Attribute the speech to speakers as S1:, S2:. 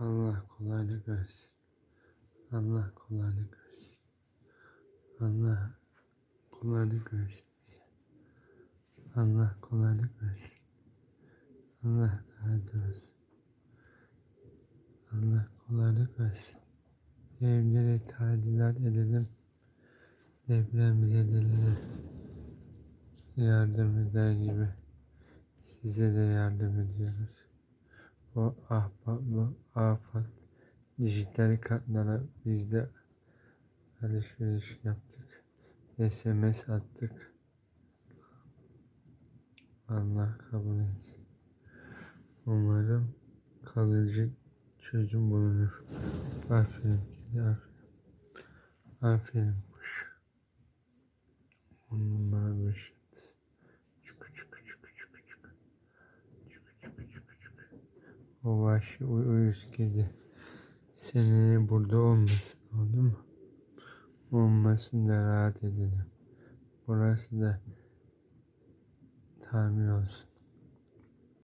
S1: Allah kolaylık versin. Allah kolaylık versin. Allah kolaylık versin bize. Allah kolaylık versin. Allah razı olsun. Allah kolaylık versin. Evleri tadilat edelim. Depremzedelere yardım eder gibi size de yardım ediyoruz. Bu ahbap, bu afat dijital katlara biz de alışveriş yaptık. SMS attık. Allah kabul etsin. Umarım kalıcı çözüm bulunur. Aferin aferin. Aferin O vahşi uy uyuz kedi. Seni burada olmasın oldu mu? Olmasın da rahat edelim. Burası da tamir olsun.